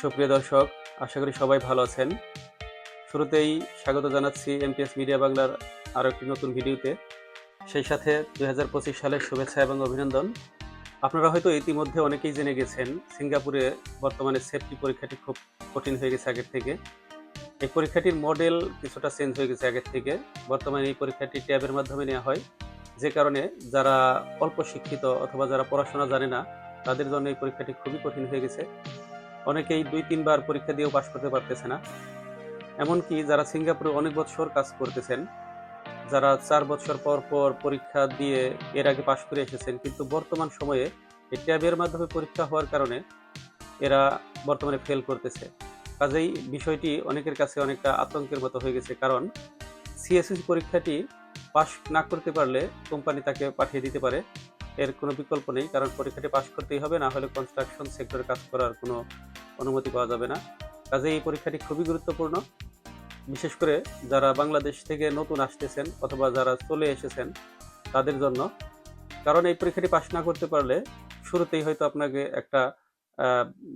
সুপ্রিয় দর্শক, আশা করি সবাই ভালো আছেন। শুরুতেই স্বাগত জানাচ্ছি এমপিএস মিডিয়া বাংলার আরও একটি নতুন ভিডিওতে। সেই সাথে দুই হাজার পঁচিশ সালের শুভেচ্ছা এবং অভিনন্দন। আপনারা হয়তো ইতিমধ্যে অনেকেই জেনে গেছেন, সিঙ্গাপুরে বর্তমানে সেফটি পরীক্ষাটি খুব কঠিন হয়ে গেছে আগের থেকে। এই পরীক্ষাটির মডেল কিছুটা চেঞ্জ হয়ে গেছে আগের থেকে। বর্তমানে এই পরীক্ষাটি ট্যাবের মাধ্যমে নেওয়া হয়। যে কারণে যারা অল্প শিক্ষিত অথবা যারা পড়াশোনা জানে না, তাদের জন্য এই পরীক্ষাটি খুবই কঠিন হয়ে গেছে। অনেকেই দুই, তিনবার পরীক্ষা দিয়েও পাশ করতে পারতেছে না। এমনকি যারা সিঙ্গাপুরে অনেক বছর কাজ করতেছেন, যারা চার বছর পর পর পরীক্ষা দিয়ে এর আগে পাশ করে এসেছেন, কিন্তু বর্তমান সময়ে এই ট্যাবের মাধ্যমে পরীক্ষা হওয়ার কারণে এরা বর্তমানে ফেল করতেছে। কাজেই বিষয়টি অনেকের কাছে অনেকটা আতঙ্কের মতো হয়ে গেছে, কারণ সিএসএস পরীক্ষাটি পাশ না করতে পারলে কোম্পানি তাকে পাঠিয়ে দিতে পারে। এর কোনো বিকল্প নেই, কারণ পরীক্ষাটি পাশ করতেই হবে, না হলে কনস্ট্রাকশন সেক্টরে কাজ করার কোনো অনুমতি পাওয়া যাবে না। কাজে এই পরীক্ষাটি খুবই গুরুত্বপূর্ণ। বিশেষ করে যারা বাংলাদেশ থেকে নতুন আসতেছেন অথবা যারা চলে এসেছেন, তাদের জন্য। কারণ এই পরীক্ষাটি পাশ না করতে পারলে শুরুতেই হয়তো আপনাকে একটা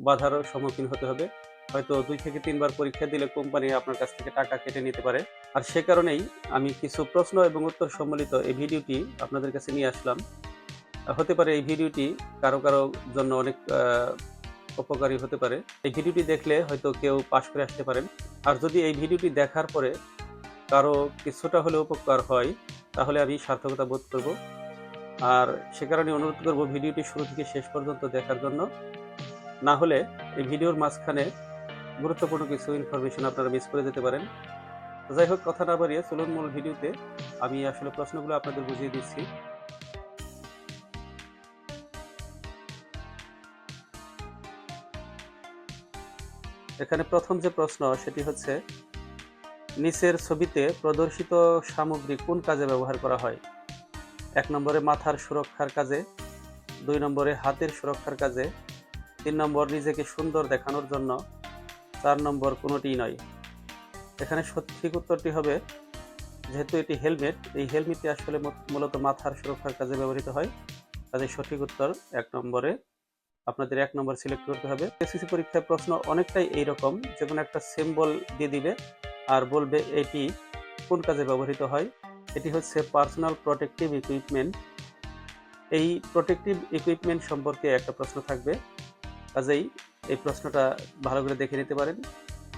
বাধার সম্মুখীন হতে হবে। হয়তো দুই থেকে তিনবার পরীক্ষা দিলে কোম্পানি আপনার কাছ থেকে টাকা কেটে নিতে পারে। আর সে কারণেই আমি কিছু প্রশ্ন এবং উত্তর সম্বলিত এই ভিডিওটি আপনাদের কাছে নিয়ে আসলাম। হতে পারে এই ভিডিওটি কারও কারও জন্য অনেক উপকারী হতে পারে। এই ভিডিওটি দেখলে হয়তো কেউ পাশ করে আসতে পারেন। আর যদি এই ভিডিওটি দেখার পরে কারও কিছুটা হলেও উপকার হয়, তাহলে আমি সার্থকতা বোধ করব। আর সে কারণে অনুরোধ করব ভিডিওটি শুরু থেকে শেষ পর্যন্ত দেখার জন্য। না হলে এই ভিডিওর মাঝখানে গুরুত্বপূর্ণ কিছু ইনফরমেশন আপনারা মিস করে যেতে পারেন। যাই হোক, কথা না বাড়িয়ে চলুন মূল ভিডিওতে। আমি আসলে প্রশ্নগুলো আপনাদের বুঝিয়ে দিচ্ছি। এখানে প্রথম যে প্রশ্ন, সেটি হচ্ছে, নিচের ছবিতে প্রদর্শিত সামগ্রী কোন কাজে ব্যবহার করা হয়? এক নম্বরে মাথার সুরক্ষার কাজে, দুই নম্বরে হাতের সুরক্ষার কাজে, তিন নম্বর নিজেকে সুন্দর দেখানোর জন্য, চার নম্বর কোনোটিই নয়। এখানে সঠিক উত্তরটি হবে, যেহেতু এটি হেলমেট, এই হেলমেটটি আসলে মূলত মাথার সুরক্ষার কাজে ব্যবহৃত হয় কাজে সঠিক উত্তর এক নম্বরে আপনাদের এক নম্বর সিলেক্ট করতে হবে। এসএসসি পরীক্ষার প্রশ্ন অনেকটাই এইরকম, যে কোনো একটা সিম্বল দিয়ে দিবে আর বলবে এটি কোন কাজে ব্যবহৃত হয়? এটি হচ্ছে পার্সোনাল প্রোটেক্টিভ ইকুইপমেন্ট এই প্রোটেক্টিভ ইকুইপমেন্ট সম্পর্কে একটা প্রশ্ন থাকবে। কাজেই এই প্রশ্নটা ভালো করে দেখে নিতে পারেন।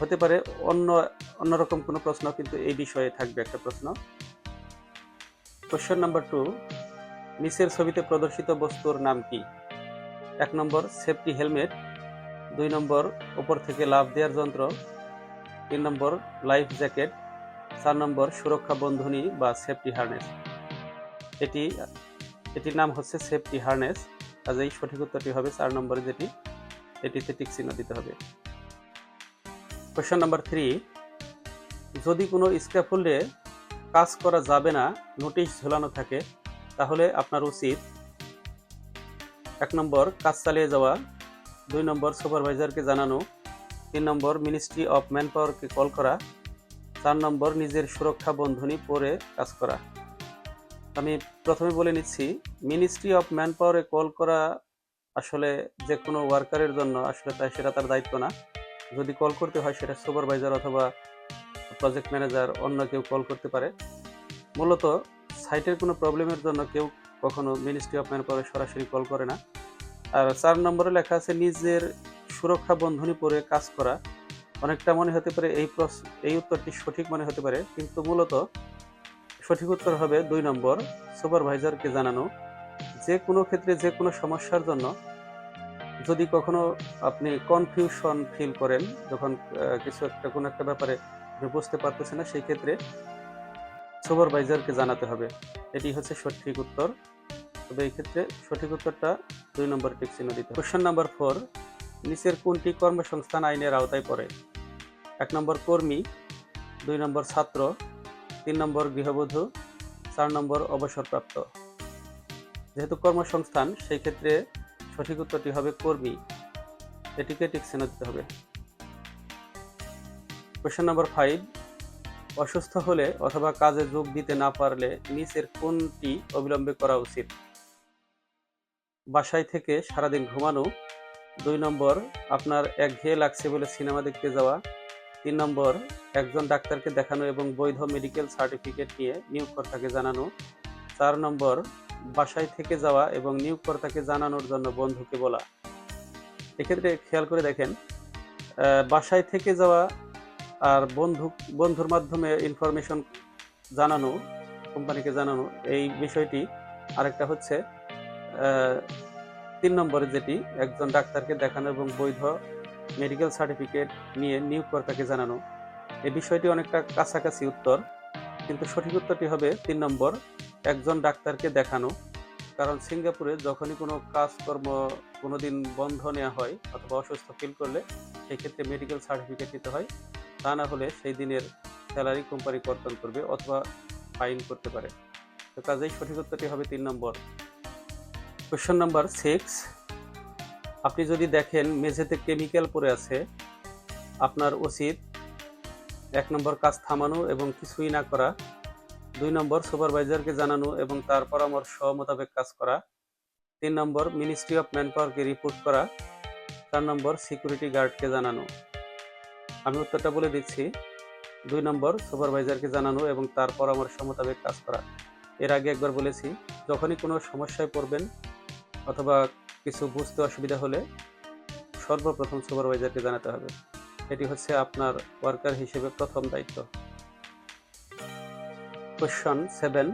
হতে পারে অন্য, অন্যরকম কোনো প্রশ্ন, কিন্তু এই বিষয়ে থাকবে একটা প্রশ্ন। কোশ্চেন নাম্বার টু নিচের ছবিতে প্রদর্শিত বস্তুর নাম কি? এক নম্বর সেফটি হেলমেট, দুই নম্বর ওপর থেকে লাভ দেওয়ার যন্ত্র, তিন নম্বর লাইফ জ্যাকেট, চার নম্বর সুরক্ষা বন্ধনী বা সেফটি হার্নেস। এটি, এটির নাম হচ্ছে সেফটি হার্নেস। কাজেই সঠিক উত্তরটি হবে চার নম্বরে যেটি, এটিতে টিক চিহ্ন দিতে হবে। কোয়েশ্চন নাম্বার থ্রি, যদি কোনো স্ক্যাফোল্ডে কাজ করা যাবে না, নোটিশ ঝোলানো থাকে, তাহলে আপনার উচিত এক নম্বর কাজ চালিয়ে যাওয়া, দুই নম্বর সুপারভাইজারকে জানানো, তিন নম্বর মিনিস্ট্রি অফ ম্যান পাওয়ারকে কল করা, চার নম্বর নিজের সুরক্ষা বন্ধনী পরে কাজ করা। আমি প্রথমে বলে নিচ্ছি, মিনিস্ট্রি অফ ম্যান পাওয়ারে কল করা আসলে যে কোনো ওয়ার্কারের জন্য আসলে তাই সেটা তার দায়িত্ব না। যদি কল করতে হয় সেটা সুপারভাইজার অথবা প্রজেক্ট ম্যানেজার অন্য কেউ কল করতে পারে। মূলত সাইটের কোনো প্রবলেমের জন্য কেউ কখনো মিনিস্ট্রি অফ ম্যান পাওয়ারে সরাসরি কল করে না। আর চার নম্বরে লেখা আছে, নিজের সুরক্ষা বন্ধনী পরে কাজ করা। অনেকটা মনে হতে পারে এই প্রশ্ন এই উত্তরটি সঠিক মনে হতে পারে, কিন্তু মূলত সঠিক উত্তর হবে দুই নম্বর, সুপারভাইজারকে জানানো। যে কোনো ক্ষেত্রে যে কোনো সমস্যার জন্য যদি কখনো আপনি কনফিউশন ফিল করেন, যখন কিছু একটা, কোনো একটা ব্যাপারে বুঝতে পারতেছে না, সেই ক্ষেত্রে সুপারভাইজারকে জানাতে হবে। এটি হচ্ছে সঠিক উত্তর। তবে এই ক্ষেত্রে সঠিক উত্তরটা দুই নম্বর টিক চিহ্ন দিতে কোশ্চেন নাম্বার ফোর নিচের কোনটি কর্মসংস্থান আইনের আওতায় পড়ে? এক নম্বর কর্মী, দুই নম্বর ছাত্র, তিন নম্বর গৃহবধূ, চার নম্বর অবসরপ্রাপ্ত। যেহেতু কর্মসংস্থান, সেই ক্ষেত্রে সঠিক উত্তরটি হবে কর্মী। এটিকে টিক চিহ্ন দিতে হবে। কোশ্চেন নম্বর ফাইভ অসুস্থ হলে অথবা কাজে যোগ দিতে না পারলে নিচের কোনটি অবিলম্বে করা উচিত। বাসায় থেকে সারাদিন ঘুমানো, দুই নম্বর, আপনার একঘেয়ে লাগছে বলে সিনেমা দেখতে যাওয়া, তিন নম্বর, একজন ডাক্তারকে দেখানো এবং বৈধ মেডিকেল সার্টিফিকেট নিয়ে নিয়োগকর্তাকে জানানো, চার নম্বর, বাসায় থেকে যাওয়া এবং নিয়োগকর্তাকে জানানোর জন্য বন্ধুকে বলা। এক্ষেত্রে খেয়াল করে দেখেন বাসায় থেকে যাওয়া আর বন্ধু, বন্ধুর মাধ্যমে ইনফরমেশন জানানো কোম্পানিকে জানানো, এই বিষয়টি আরেকটা হচ্ছে তিন নম্বরে যেটি, একজন ডাক্তারকে দেখানো এবং বৈধ মেডিকেল সার্টিফিকেট নিয়ে নিয়োগকর্তাকে জানানো। এই বিষয়টি অনেকটা কাছাকাছি উত্তর, কিন্তু সঠিক উত্তরটি হবে তিন নম্বর, একজন ডাক্তারকে দেখানো। কারণ সিঙ্গাপুরে যখনই কোনো কাজকর্ম কোনোদিন বন্ধ নেওয়া হয় অথবা অসুস্থ ফিল করলে সেক্ষেত্রে মেডিকেল সার্টিফিকেট নিতে হয়। তা না হলে সেই দিনের স্যালারি কোম্পানি কর্তন করবে অথবা ফাইন করতে পারে। তো কাজেই সঠিক উত্তরটি হবে তিন নম্বর। কোয়েশ্চন নাম্বার সিক্স আপনি যদি দেখেন মেঝেতে কেমিক্যাল পড়ে আছে, আপনার উচিত এক নম্বর কাজ থামানো এবং কিছুই না করা, দুই নম্বর সুপারভাইজারকে জানানো এবং তার পরামর্শ মোতাবেক কাজ করা, তিন নম্বর মিনিস্ট্রি অফ ম্যান পাওয়ারকে রিপোর্ট করা, চার নম্বর সিকিউরিটি গার্ডকে জানানো। আমি উত্তরটা বলে দিচ্ছি। দুই নম্বর, সুপারভাইজারকে জানানো এবং তার পরামর্শ মোতাবেক কাজ করা। এর আগে একবার বলেছি, যখনই কোনো সমস্যায় পড়বেন অথবা কিছু বুঝতে অসুবিধা হলে সর্বপ্রথম সুপারভাইজারকে জানাতে হবে। এটি হচ্ছে আপনার ওয়ার্কার হিসেবে প্রথম দায়িত্ব। কোশ্চন সেভেন,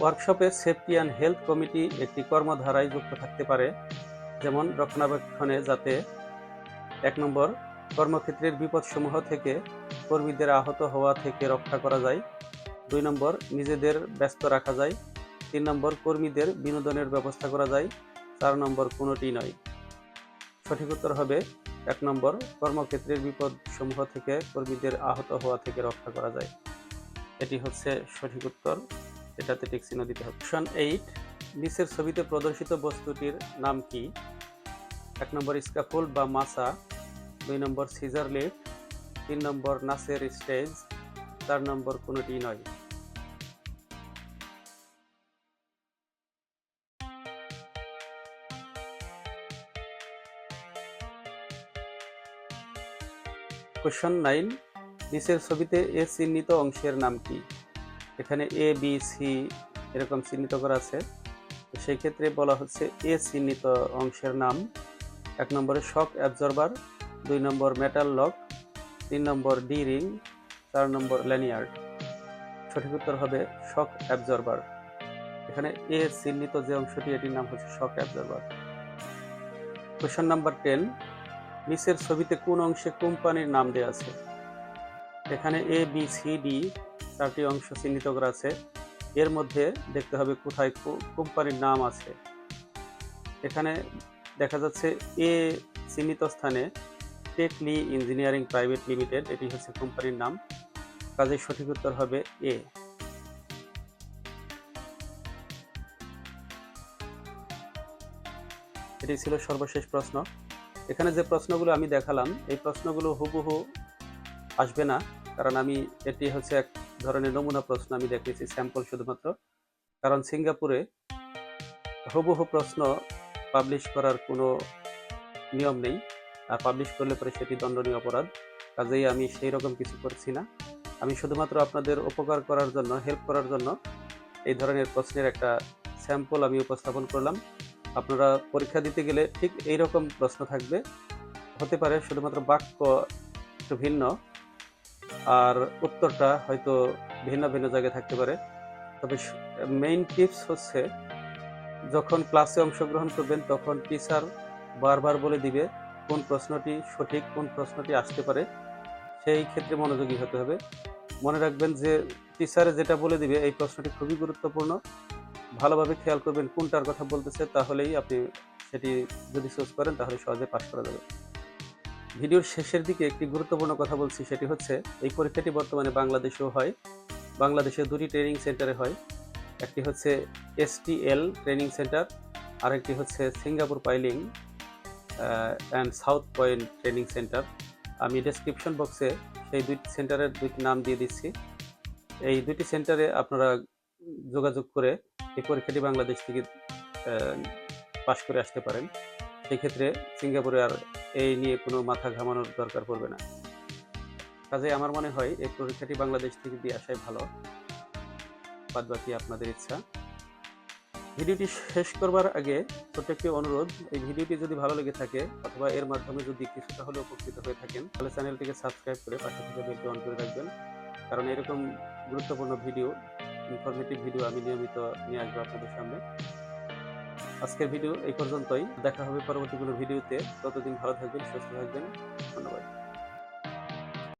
ওয়ার্কশপে সেফটি অ্যান্ড হেলথ কমিটি একটি কর্মধারায় যুক্ত থাকতে পারে, যেমন রক্ষণাবেক্ষণে, যাতে এক নম্বর কর্মক্ষেত্রের বিপদসমূহ থেকে কর্মীদের আহত হওয়া থেকে রক্ষা করা যায়। দুই নম্বর, নিজেদের ব্যস্ত রাখা যায়। তিন নম্বর, কর্মীদের বিনোদনের ব্যবস্থা করা যায়। চার নম্বর, কোনোটি নয়। সঠিক উত্তর হবে, এক নম্বর, কর্মক্ষেত্রের বিপদসমূহ থেকে কর্মীদের আহত হওয়া থেকে রক্ষা করা যায়। এটি হচ্ছে সঠিক উত্তর। এটাতে টিক চিহ্ন দিতে হবে। অপশন এইট নিচের ছবিতে প্রদর্শিত বস্তুটির নাম কি? এক নম্বর স্কাফোল্ড বা মাসা দুই নম্বর সিজার লিফট তিন নম্বর নাসের স্টেজ, চার নম্বর কোনোটি নয়। কোশ্চন নাইন নিচের ছবিতে এ চিহ্নিত অংশের নাম কি? এখানে এ বি সি এরকম চিহ্নিত করা আছে। সেই ক্ষেত্রে বলা হচ্ছে এ চিহ্নিত অংশের নাম। এক নম্বরে শক অ্যাবজর্বার দুই নম্বর মেটাল লক তিন নম্বর ডি রিং চার নম্বর ল্যানিয়ার্ড সঠিক উত্তর হবে শক অ্যাবজর্বার এখানে এ চিহ্নিত যে অংশটি, এটির নাম হচ্ছে shock absorber question number ten নিচের ছবিতে কোন অংশে কোম্পানির নাম দেওয়া আছে? এখানে এ বি সি ডি চারটি অংশ চিহ্নিত করা আছে। এর মধ্যে দেখতে হবে কোথায় কোম্পানির নাম আছে। এখানে দেখা যাচ্ছে এ চিহ্নিত স্থানে টেকলি ইঞ্জিনিয়ারিং প্রাইভেট লিমিটেড এটি হচ্ছে কোম্পানির নাম। কাজের সঠিক উত্তর হবে এ এটি ছিল সর্বশেষ প্রশ্ন। এখানে যে প্রশ্নগুলো আমি দেখালাম, এই প্রশ্নগুলো হুবহু আসবে না, কারণ আমি, এটি হচ্ছে এক ধরনের নমুনা প্রশ্ন, আমি দেখিয়েছি স্যাম্পল শুধুমাত্র। কারণ সিঙ্গাপুরে হুবহু প্রশ্ন পাবলিশ করার কোনো নিয়ম নেই। আর পাবলিশ করলে পরে সেটি দণ্ডনীয় অপরাধ। কাজেই আমি সেই রকম কিছু করছি না। আমি শুধুমাত্র আপনাদের উপকার করার জন্য হেল্প করার জন্য এই ধরনের প্রশ্নের একটা স্যাম্পল আমি উপস্থাপন করলাম। আপনারা পরীক্ষা দিতে গেলে ঠিক এই রকম প্রশ্ন থাকবে। হতে পারে শুধুমাত্র বাক্য একটু ভিন্ন আর উত্তরটা হয়তো ভিন্ন ভিন্ন জায়গায় থাকতে পারে। তবে মেইন টিপস হচ্ছে যখন ক্লাসে অংশগ্রহণ করবেন তখন টিচার বারবার বলে দিবে কোন প্রশ্নটি সঠিক, কোন প্রশ্নটি আসতে পারে, সেই ক্ষেত্রে মনোযোগী হতে হবে। মনে রাখবেন যে টিচারে যেটা বলে দিবে, এই প্রশ্নটি খুবই গুরুত্বপূর্ণ। ভালোভাবে খেয়াল করবেন কোনটার কথা বলতেছে, তাহলেই আপনি সেটি যদি চুজ করেন, তাহলে সহজে পাশ করা যাবে। ভিডিওর শেষের দিকে একটি গুরুত্বপূর্ণ কথা বলছি, সেটি হচ্ছে, এই পরীক্ষাটি বর্তমানে বাংলাদেশেও হয়। বাংলাদেশে দুটি ট্রেনিং সেন্টারে হয়। একটি হচ্ছে এসটিএল ট্রেনিং সেন্টার আরেকটি হচ্ছে Singapore piling and south point training centre আমি ডেসক্রিপশন বক্সে সেই দুইটি সেন্টারের দুইটি নাম দিয়ে দিচ্ছি। এই দুটি সেন্টারে আপনারা যোগাযোগ করে এই পরীক্ষাটি বাংলাদেশ থেকে পাশ করে আসতে পারেন। সেই ক্ষেত্রে সিঙ্গাপুরে আর এই নিয়ে কোনো মাথা ঘামানোর দরকার পড়বে না। কাজে আমার মনে হয় এই পরীক্ষাটি বাংলাদেশ থেকে দিয়ে আসাই ভালো। বাদ বাকি আপনাদের ইচ্ছা। ভিডিওটি শেষ করবার আগে একটি অনুরোধ, এই ভিডিওটি যদি ভালো লেগে থাকে অথবা এর মাধ্যমে যদি কিছুটা হলেও উপকৃত হয়ে থাকেন, তাহলে চ্যানেলটিকে সাবস্ক্রাইব করে পাশে থেকে বেলটি অন করে রাখবেন। কারণ এরকম গুরুত্বপূর্ণ ভিডিও ইনফরমেটিভ ভিডিও আমি নিয়মিত নিয়ে আসব আপনাদের সামনে। আজকের ভিডিও এই পর্যন্তই। দেখা হবে পরবর্তী কোনো ভিডিওতে। ততদিন ভালো থাকবেন, সুস্থ থাকবেন। ধন্যবাদ।